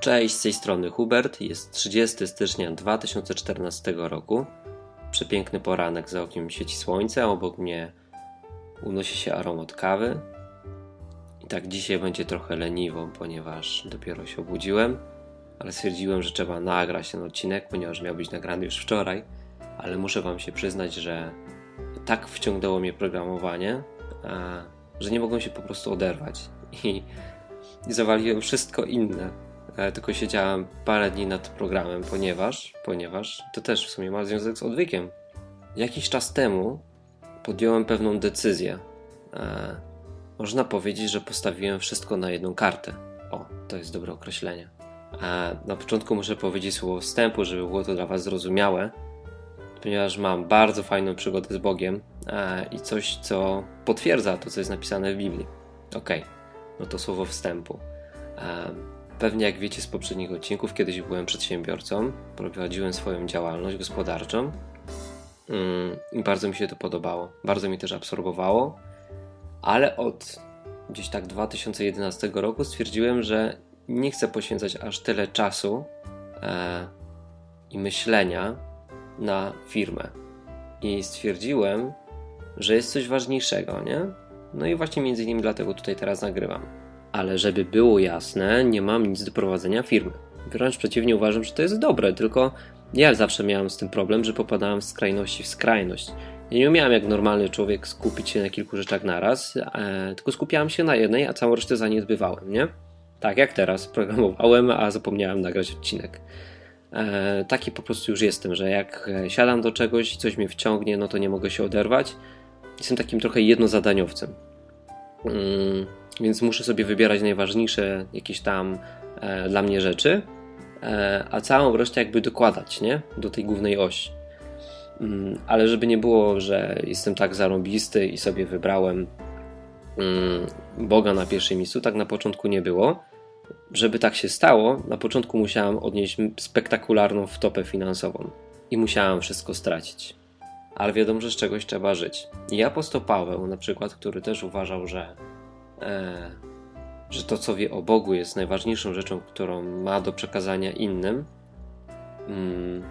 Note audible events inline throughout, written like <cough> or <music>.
Cześć, z tej strony Hubert. Jest 30 stycznia 2014 roku. Przepiękny poranek, za oknem świeci słońce, a obok mnie unosi się aromat kawy. I tak dzisiaj będzie trochę leniwo, ponieważ dopiero się obudziłem, ale stwierdziłem, że trzeba nagrać ten odcinek, ponieważ miał być nagrany już wczoraj. Ale muszę Wam się przyznać, że tak wciągnęło mnie programowanie, że nie mogłem się po prostu oderwać. I, i zawaliłem wszystko inne tylko siedziałem parę dni nad programem, ponieważ, ponieważ to też w sumie ma związek z odwykiem. Jakiś czas temu podjąłem pewną decyzję. E, można powiedzieć, że postawiłem wszystko na jedną kartę. O, to jest dobre określenie. E, na początku muszę powiedzieć słowo wstępu, żeby było to dla Was zrozumiałe, ponieważ mam bardzo fajną przygodę z Bogiem e, i coś, co potwierdza to, co jest napisane w Biblii. Ok, no to słowo wstępu. E, Pewnie jak wiecie z poprzednich odcinków, kiedyś byłem przedsiębiorcą, prowadziłem swoją działalność gospodarczą mm, i bardzo mi się to podobało. Bardzo mi też absorbowało, ale od gdzieś tak 2011 roku stwierdziłem, że nie chcę poświęcać aż tyle czasu e, i myślenia na firmę. I stwierdziłem, że jest coś ważniejszego, nie? No i właśnie między innymi dlatego tutaj teraz nagrywam. Ale żeby było jasne, nie mam nic do prowadzenia firmy. Wręcz przeciwnie, uważam, że to jest dobre, tylko ja zawsze miałem z tym problem, że popadałem z skrajności w skrajność. Ja nie umiałem jak normalny człowiek skupić się na kilku rzeczach naraz, e, tylko skupiałem się na jednej, a całą resztę zaniedbywałem, nie? Tak jak teraz, programowałem, a zapomniałem nagrać odcinek. E, taki po prostu już jestem, że jak siadam do czegoś i coś mnie wciągnie, no to nie mogę się oderwać. Jestem takim trochę jednozadaniowcem. Mm więc muszę sobie wybierać najważniejsze jakieś tam e, dla mnie rzeczy, e, a całą resztę jakby dokładać, nie? Do tej głównej osi. Mm, ale żeby nie było, że jestem tak zarąbisty i sobie wybrałem mm, Boga na pierwszym miejscu, tak na początku nie było. Żeby tak się stało, na początku musiałem odnieść spektakularną wtopę finansową i musiałem wszystko stracić. Ale wiadomo, że z czegoś trzeba żyć. I apostoł Paweł, na przykład, który też uważał, że że to, co wie o Bogu, jest najważniejszą rzeczą, którą ma do przekazania innym, um,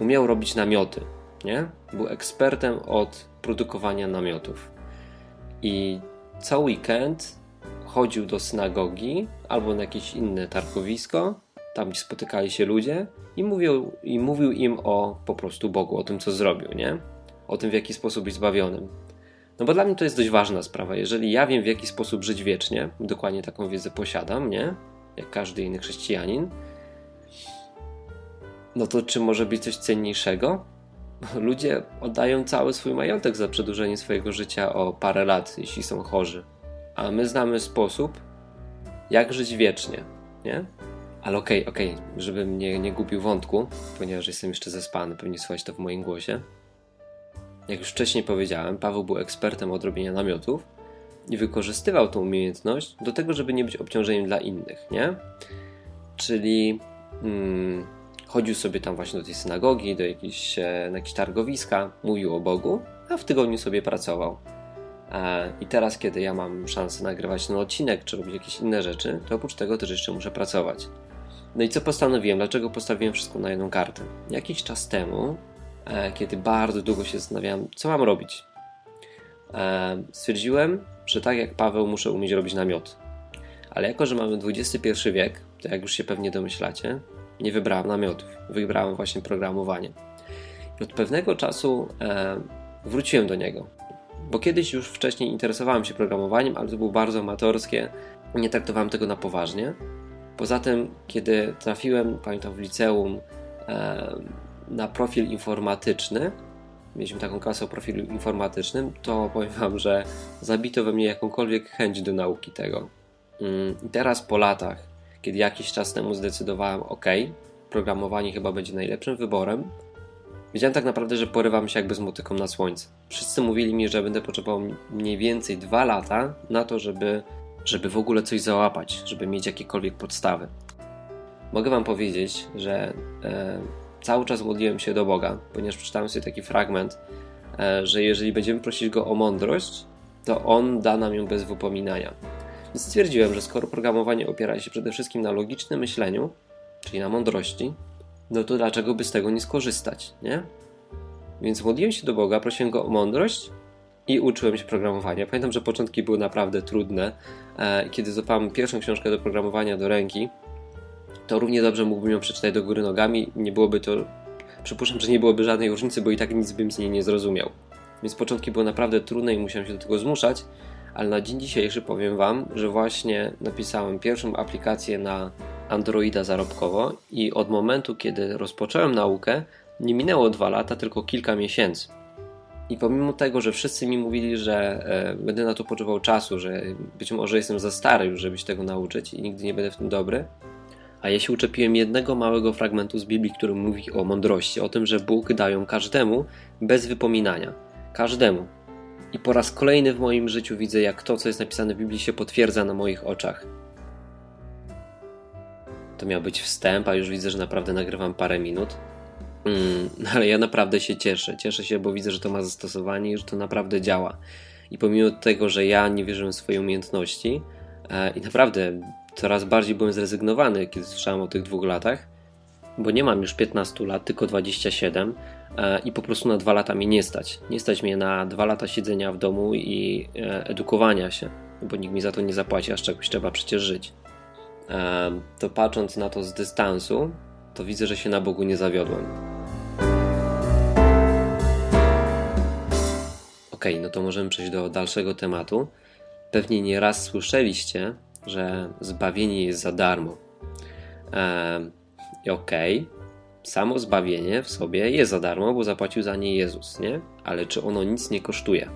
umiał robić namioty. Nie? Był ekspertem od produkowania namiotów. I cały weekend chodził do synagogi albo na jakieś inne targowisko, tam gdzie spotykali się ludzie, i mówił, i mówił im o po prostu Bogu, o tym, co zrobił, nie? O tym, w jaki sposób być zbawionym. No bo dla mnie to jest dość ważna sprawa. Jeżeli ja wiem, w jaki sposób żyć wiecznie, dokładnie taką wiedzę posiadam, nie? Jak każdy inny chrześcijanin, no to czy może być coś cenniejszego? Ludzie oddają cały swój majątek za przedłużenie swojego życia o parę lat, jeśli są chorzy. A my znamy sposób, jak żyć wiecznie, nie? Ale okej, okay, okej, okay, żebym nie, nie gubił wątku, ponieważ jestem jeszcze zespany, pewnie słychać to w moim głosie. Jak już wcześniej powiedziałem, Paweł był ekspertem od robienia namiotów i wykorzystywał tą umiejętność do tego, żeby nie być obciążeniem dla innych, nie? Czyli hmm, chodził sobie tam właśnie do tej synagogi, do jakiejś, e, na jakieś targowiska, mówił o Bogu, a w tygodniu sobie pracował. E, I teraz, kiedy ja mam szansę nagrywać ten odcinek, czy robić jakieś inne rzeczy, to oprócz tego też jeszcze muszę pracować. No i co postanowiłem? Dlaczego postawiłem wszystko na jedną kartę? Jakiś czas temu kiedy bardzo długo się zastanawiałem, co mam robić. E, stwierdziłem, że tak jak Paweł muszę umieć robić namiot. Ale jako, że mamy XXI wiek, to jak już się pewnie domyślacie, nie wybrałem namiotów. Wybrałem właśnie programowanie. I od pewnego czasu e, wróciłem do niego. Bo kiedyś już wcześniej interesowałem się programowaniem, ale to było bardzo amatorskie. Nie traktowałem tego na poważnie. Poza tym, kiedy trafiłem, pamiętam w liceum, e, na profil informatyczny, mieliśmy taką klasę o profilu informatycznym, to powiem Wam, że zabito we mnie jakąkolwiek chęć do nauki tego. Mm, I teraz po latach, kiedy jakiś czas temu zdecydowałem, ok, programowanie chyba będzie najlepszym wyborem, wiedziałem tak naprawdę, że porywam się jakby z motyką na słońce. Wszyscy mówili mi, że będę potrzebował mniej więcej dwa lata na to, żeby, żeby w ogóle coś załapać, żeby mieć jakiekolwiek podstawy. Mogę Wam powiedzieć, że e, cały czas modliłem się do Boga, ponieważ przeczytałem sobie taki fragment, e, że jeżeli będziemy prosić Go o mądrość, to On da nam ją bez wypominania. Więc stwierdziłem, że skoro programowanie opiera się przede wszystkim na logicznym myśleniu, czyli na mądrości, no to dlaczego by z tego nie skorzystać, nie? Więc modliłem się do Boga, prosiłem Go o mądrość i uczyłem się programowania. Pamiętam, że początki były naprawdę trudne. E, kiedy złapałem pierwszą książkę do programowania do ręki, to równie dobrze mógłbym ją przeczytać do góry nogami. Nie byłoby to, przypuszczam, że nie byłoby żadnej różnicy, bo i tak nic bym z niej nie zrozumiał. Więc początki były naprawdę trudne i musiałem się do tego zmuszać, ale na dzień dzisiejszy powiem Wam, że właśnie napisałem pierwszą aplikację na Androida zarobkowo i od momentu, kiedy rozpocząłem naukę, nie minęło dwa lata, tylko kilka miesięcy. I pomimo tego, że wszyscy mi mówili, że e, będę na to potrzebował czasu, że być może jestem za stary już, żeby się tego nauczyć i nigdy nie będę w tym dobry, a ja się uczepiłem jednego małego fragmentu z Biblii, który mówi o mądrości, o tym, że Bóg da ją każdemu bez wypominania. Każdemu. I po raz kolejny w moim życiu widzę, jak to, co jest napisane w Biblii, się potwierdza na moich oczach. To miał być wstęp, a już widzę, że naprawdę nagrywam parę minut. Mm, <laughs> ale ja naprawdę się cieszę. Cieszę się, bo widzę, że to ma zastosowanie i że to naprawdę działa. I pomimo tego, że ja nie wierzyłem w swoje umiejętności e, i naprawdę coraz bardziej byłem zrezygnowany, kiedy słyszałem o tych dwóch latach, bo nie mam już 15 lat, tylko 27 e, i po prostu na dwa lata mnie nie stać. Nie stać mnie na dwa lata siedzenia w domu i e, edukowania się, bo nikt mi za to nie zapłaci, aż czegoś trzeba przecież żyć. E, to patrząc na to z dystansu, to widzę, że się na Bogu nie zawiodłem. Ok, no to możemy przejść do dalszego tematu. Pewnie nie raz słyszeliście, że zbawienie jest za darmo. Eee, Okej, okay. samo zbawienie w sobie jest za darmo, bo zapłacił za nie Jezus, nie? Ale czy ono nic nie kosztuje?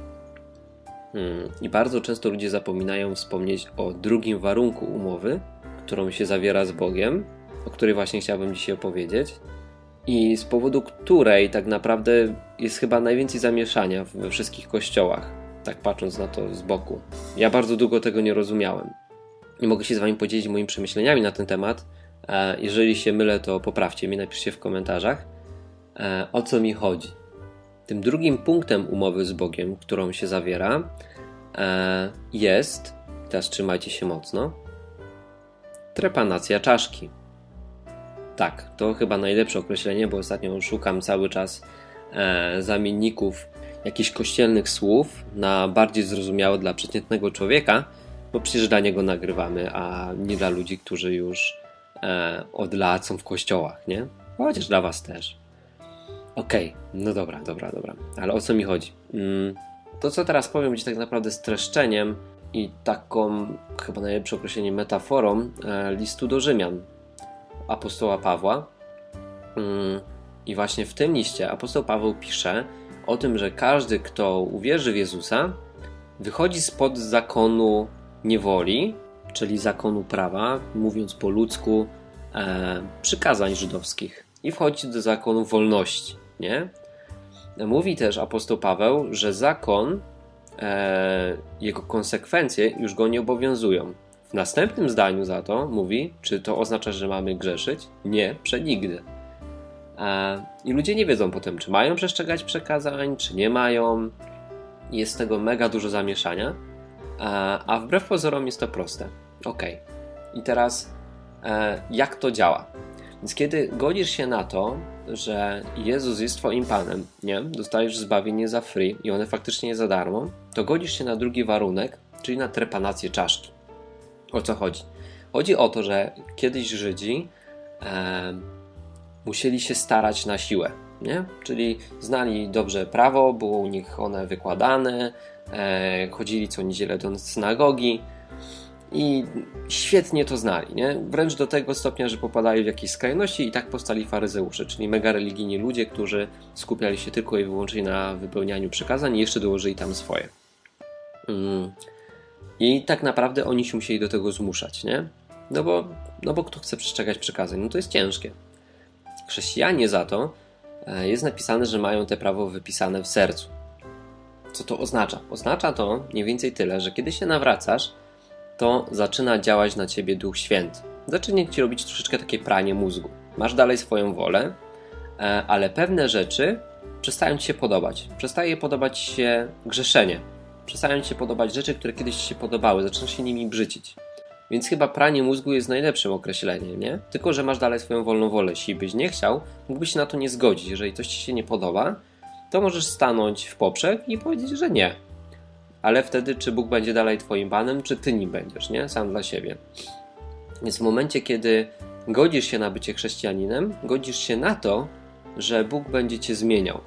Hmm. I bardzo często ludzie zapominają wspomnieć o drugim warunku umowy, którą się zawiera z Bogiem, o której właśnie chciałbym dzisiaj opowiedzieć. I z powodu której tak naprawdę jest chyba najwięcej zamieszania we wszystkich kościołach, tak patrząc na to z boku. Ja bardzo długo tego nie rozumiałem. I mogę się z Wami podzielić moimi przemyśleniami na ten temat. E, jeżeli się mylę, to poprawcie mnie, napiszcie w komentarzach, e, o co mi chodzi. Tym drugim punktem umowy z Bogiem, którą się zawiera, e, jest, teraz trzymajcie się mocno, trepanacja czaszki. Tak, to chyba najlepsze określenie, bo ostatnio szukam cały czas zamienników jakichś kościelnych słów na bardziej zrozumiałe dla przeciętnego człowieka, bo przecież dla niego nagrywamy, a nie dla ludzi, którzy już e, od lat są w kościołach, nie? Chociaż dla was też. Okej, okay. no dobra, dobra, dobra. Ale o co mi chodzi? Mm, to, co teraz powiem, będzie tak naprawdę streszczeniem i taką, chyba najlepsze określenie, metaforą e, listu do Rzymian apostoła Pawła. Mm, I właśnie w tym liście apostoł Paweł pisze o tym, że każdy, kto uwierzy w Jezusa, wychodzi spod zakonu niewoli, czyli zakonu prawa, mówiąc po ludzku, e, przykazań żydowskich i wchodzi do zakonu wolności. Nie? Mówi też apostoł Paweł, że zakon, e, jego konsekwencje już go nie obowiązują. W następnym zdaniu za to mówi, czy to oznacza, że mamy grzeszyć? Nie, przenigdy. E, I ludzie nie wiedzą potem, czy mają przestrzegać przekazań, czy nie mają. Jest tego mega dużo zamieszania. A wbrew pozorom jest to proste. Ok. I teraz e, jak to działa? Więc kiedy godzisz się na to, że Jezus jest Twoim Panem, nie? Dostajesz zbawienie za free i one faktycznie za darmo, to godzisz się na drugi warunek, czyli na trepanację czaszki. O co chodzi? Chodzi o to, że kiedyś Żydzi e, musieli się starać na siłę, nie? Czyli znali dobrze prawo, było u nich one wykładane, e, chodzili co niedzielę do synagogi i świetnie to znali, nie? Wręcz do tego stopnia, że popadali w jakieś skrajności i tak powstali faryzeusze, czyli mega religijni ludzie, którzy skupiali się tylko i wyłącznie na wypełnianiu przekazań i jeszcze dołożyli tam swoje. Mm. I tak naprawdę oni się musieli do tego zmuszać, nie? No bo, no bo kto chce przestrzegać przekazań? No to jest ciężkie. Chrześcijanie za to e, jest napisane, że mają te prawo wypisane w sercu. Co to oznacza? Oznacza to mniej więcej tyle, że kiedy się nawracasz, to zaczyna działać na ciebie Duch Święty. Zaczyna ci robić troszeczkę takie pranie mózgu. Masz dalej swoją wolę, e, ale pewne rzeczy przestają ci się podobać. Przestaje podobać się grzeszenie. przestają ci się podobać rzeczy, które kiedyś ci się podobały, zaczynasz się nimi brzydzić. Więc chyba pranie mózgu jest najlepszym określeniem, nie? Tylko, że masz dalej swoją wolną wolę. Jeśli byś nie chciał, mógłbyś się na to nie zgodzić. Jeżeli coś ci się nie podoba, to możesz stanąć w poprzek i powiedzieć, że nie. Ale wtedy, czy Bóg będzie dalej twoim panem, czy ty nim będziesz, nie? Sam dla siebie. Więc w momencie, kiedy godzisz się na bycie chrześcijaninem, godzisz się na to, że Bóg będzie cię zmieniał.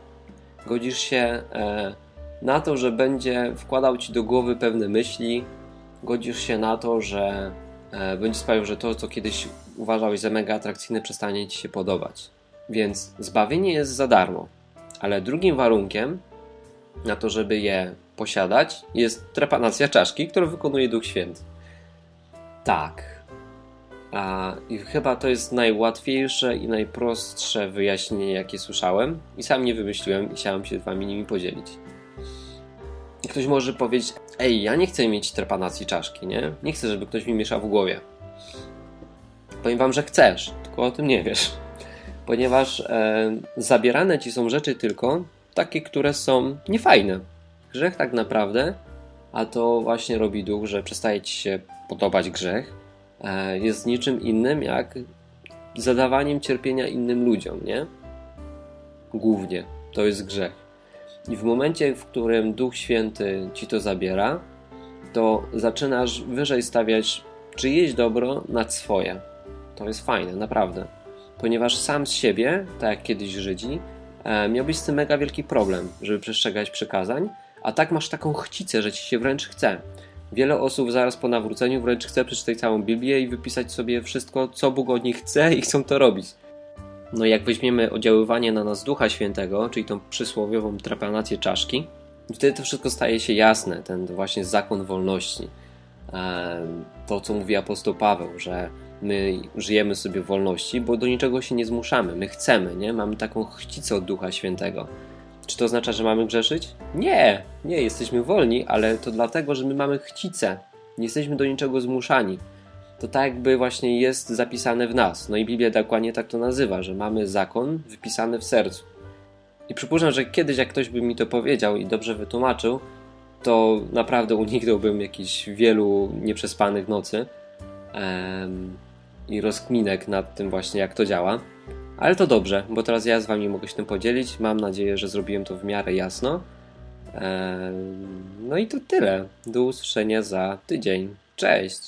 Godzisz się e, na to, że będzie wkładał ci do głowy pewne myśli, godzisz się na to, że e, będzie sprawiał, że to, co kiedyś uważałeś za mega atrakcyjne, przestanie ci się podobać. Więc zbawienie jest za darmo, ale drugim warunkiem na to, żeby je posiadać, jest trepanacja czaszki, którą wykonuje Duch Święty. Tak. A, I chyba to jest najłatwiejsze i najprostsze wyjaśnienie, jakie słyszałem, i sam nie wymyśliłem, i chciałem się z wami nimi podzielić. Ktoś może powiedzieć: Ej, ja nie chcę mieć trepanacji czaszki, nie? Nie chcę, żeby ktoś mi mieszał w głowie. Powiem wam, że chcesz, tylko o tym nie wiesz. Ponieważ e, zabierane ci są rzeczy tylko takie, które są niefajne. Grzech tak naprawdę, a to właśnie robi duch, że przestaje ci się podobać grzech, e, jest niczym innym jak zadawaniem cierpienia innym ludziom, nie? Głównie to jest grzech. I w momencie, w którym Duch Święty ci to zabiera, to zaczynasz wyżej stawiać czyjeś dobro nad swoje. To jest fajne, naprawdę. Ponieważ sam z siebie, tak jak kiedyś Żydzi, e, miałbyś z tym mega wielki problem, żeby przestrzegać przykazań, a tak masz taką chcicę, że ci się wręcz chce. Wiele osób zaraz po nawróceniu wręcz chce przeczytać całą Biblię i wypisać sobie wszystko, co Bóg od nich chce i chcą to robić. No jak weźmiemy oddziaływanie na nas Ducha Świętego, czyli tą przysłowiową trapanację czaszki, wtedy to wszystko staje się jasne, ten właśnie zakon wolności. To, co mówi apostoł Paweł, że my żyjemy sobie w wolności, bo do niczego się nie zmuszamy, my chcemy, nie? Mamy taką chcicę od Ducha Świętego. Czy to oznacza, że mamy grzeszyć? Nie, nie, jesteśmy wolni, ale to dlatego, że my mamy chcicę. Nie jesteśmy do niczego zmuszani to tak jakby właśnie jest zapisane w nas. No i Biblia dokładnie tak to nazywa, że mamy zakon wypisany w sercu. I przypuszczam, że kiedyś jak ktoś by mi to powiedział i dobrze wytłumaczył, to naprawdę uniknąłbym jakichś wielu nieprzespanych nocy em, i rozkminek nad tym właśnie jak to działa. Ale to dobrze, bo teraz ja z wami mogę się tym podzielić. Mam nadzieję, że zrobiłem to w miarę jasno. Em, no i to tyle. Do usłyszenia za tydzień. Cześć!